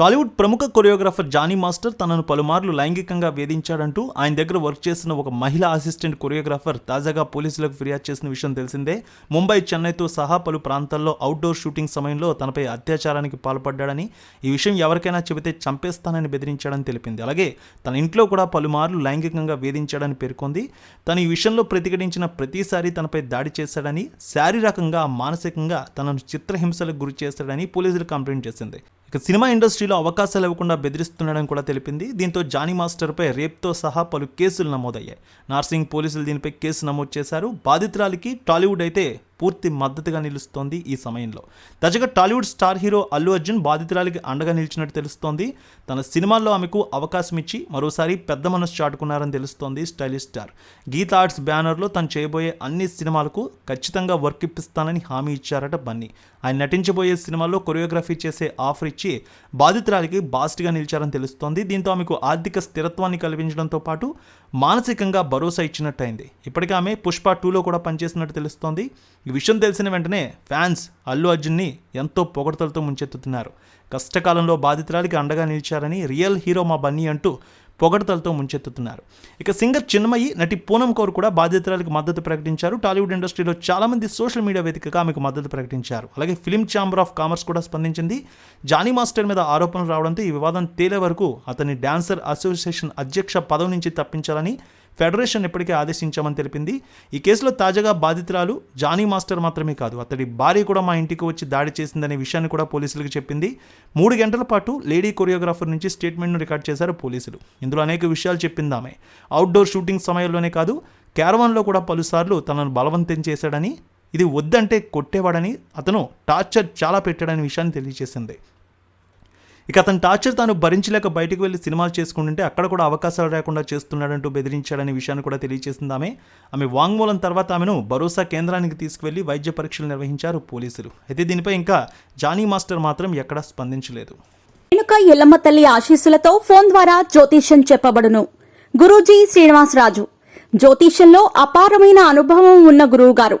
టాలీవుడ్ ప్రముఖ choreographer Johnny master తనను పలుమార్లు లైంగికంగా వేధించాడంటూ ఆయన దగ్గర వర్క్ చేసిన ఒక మహిళా అసిస్టెంట్ కొరియోగ్రాఫర్ తాజాగా పోలీసులకు ఫిర్యాదు చేసిన విషయం తెలిసిందే. ముంబై చెన్నైతో సహా పలు ప్రాంతాల్లో అవుట్డోర్ షూటింగ్ సమయంలో తనపై అత్యాచారానికి పాల్పడ్డాడని ఈ విషయం ఎవరికైనా చెబితే చంపేస్తానని బెదిరించాడని తెలిపింది. అలాగే తన ఇంట్లో కూడా పలుమార్లు లైంగికంగా వేధించాడని పేర్కొంది. తను ఈ విషయంలో ప్రతిఘటించిన ప్రతిసారి తనపై దాడి చేశాడని శారీరకంగా మానసికంగా తనను చిత్రహింసలకు గురి చేశాడని పోలీసులు కంప్లైంట్ చేసింది. ఇక సినిమా ఇండస్ట్రీలో అవకాశాలు ఇవ్వకుండా బెదిరిస్తున్నాడని కూడా తెలిపింది. దీంతో జానీ మాస్టర్పై రేప్తో సహా పలు కేసులు నమోదయ్యాయి. నార్సింగ్ పోలీసులు దీనిపై కేసు నమోదు చేశారు. బాధితురాలికి టాలీవుడ్ అయితే పూర్తి మద్దతుగా నిలుస్తోంది ఈ సమయంలో. తాజాగా Tollywood star hero Allu Arjun బాధితురాలికి అండగా నిలిచినట్టు తెలుస్తోంది. తన సినిమాల్లో ఆమెకు అవకాశం ఇచ్చి మరోసారి పెద్ద మనసు చాటుకున్నారని తెలుస్తోంది స్టైలిష్ స్టార్. గీత ఆర్ట్స్ బ్యానర్లో తను చేయబోయే అన్ని సినిమాలకు ఖచ్చితంగా వర్క్ ఇప్పిస్తానని హామీ ఇచ్చారట బన్నీ. ఆయన నటించబోయే సినిమాల్లో కొరియోగ్రఫీ చేసే ఆఫర్ ఇచ్చి బాధితురాలికి బాస్ట్గా నిలిచారని తెలుస్తోంది. దీంతో ఆమెకు ఆర్థిక స్థిరత్వాన్ని కల్పించడంతో పాటు మానసికంగా భరోసా ఇచ్చినట్టయింది. ఇప్పటికే ఆమె పుష్ప టూలో కూడా పనిచేసినట్టు తెలుస్తోంది. ఈ విషయం తెలిసిన వెంటనే ఫ్యాన్స్ అల్లు అర్జున్ని ఎంతో పొగడతలతో ముంచెత్తుతున్నారు. కష్టకాలంలో బాధితురాలికి అండగా నిలిచారని రియల్ హీరో మా బన్నీ అంటూ పొగడతలతో ముంచెత్తుతున్నారు. ఇక సింగర్ చిన్మయి నటి పూనం కౌర్ కూడా బాధితురాలకు మద్దతు ప్రకటించారు. టాలీవుడ్ ఇండస్ట్రీలో చాలామంది సోషల్ మీడియా వేదికగా ఆమెకు మద్దతు ప్రకటించారు. అలాగే ఫిలిం ఛాంబర్ ఆఫ్ కామర్స్ కూడా స్పందించింది. జానీ మాస్టర్ మీద ఆరోపణలు రావడంతో ఈ వివాదం తేలే వరకు అతని డాన్సర్ అసోసియేషన్ అధ్యక్ష పదవి నుంచి తప్పించాలని ఫెడరేషన్ ఇప్పటికే ఆదేశించామని తెలిపింది. ఈ కేసులో తాజాగా బాధితురాలు జానీ మాస్టర్ మాత్రమే కాదు అతడి భార్య కూడా మా ఇంటికి వచ్చి దాడి చేసిందనే విషయాన్ని కూడా పోలీసులకు చెప్పింది. మూడు గంటల పాటు లేడీ కొరియోగ్రాఫర్ నుంచి స్టేట్మెంట్ను రికార్డ్ చేశారు పోలీసులు. ఇందులో అనేక విషయాలు చెప్పిందామే. అవుట్డోర్ షూటింగ్ సమయంలోనే కాదు క్యారవాన్లో కూడా పలుసార్లు తనను బలవంతం చేశాడని ఇది వద్దంటే కొట్టేవాడని అతను టార్చర్ చాలా పెట్టాడని విషయాన్ని తెలియజేసింది. ఇక అతని టార్చర్ తాను భరించలేక బయటకు వెళ్ళి సినిమాలు చేసుకుంటుంటే అక్కడ కూడా అవకాశాలు లేకుండా చేస్తున్నాడంటూ బెదిరించాడనే విషయాన్ని కూడా తెలియజేసింది ఆమె. ఆమె వాంగ్మూలం తర్వాత ఆమెను భరోసా కేంద్రానికి తీసుకువెళ్ళి వైద్య పరీక్షలు నిర్వహించారు పోలీసులు. అయితే దీనిపై ఇంకా జానీ మాస్టర్ మాత్రం ఎక్కడా స్పందించలేదు. వెనుక ఎల్లమ్మ తల్లి ఆశీస్సులతో ఫోన్ ద్వారా జ్యోతిష్యం చెప్పబడును. గురూజీ శ్రీనివాసరాజు. జ్యోతిష్యంలో అపారమైన అనుభవం ఉన్న గురువు గారు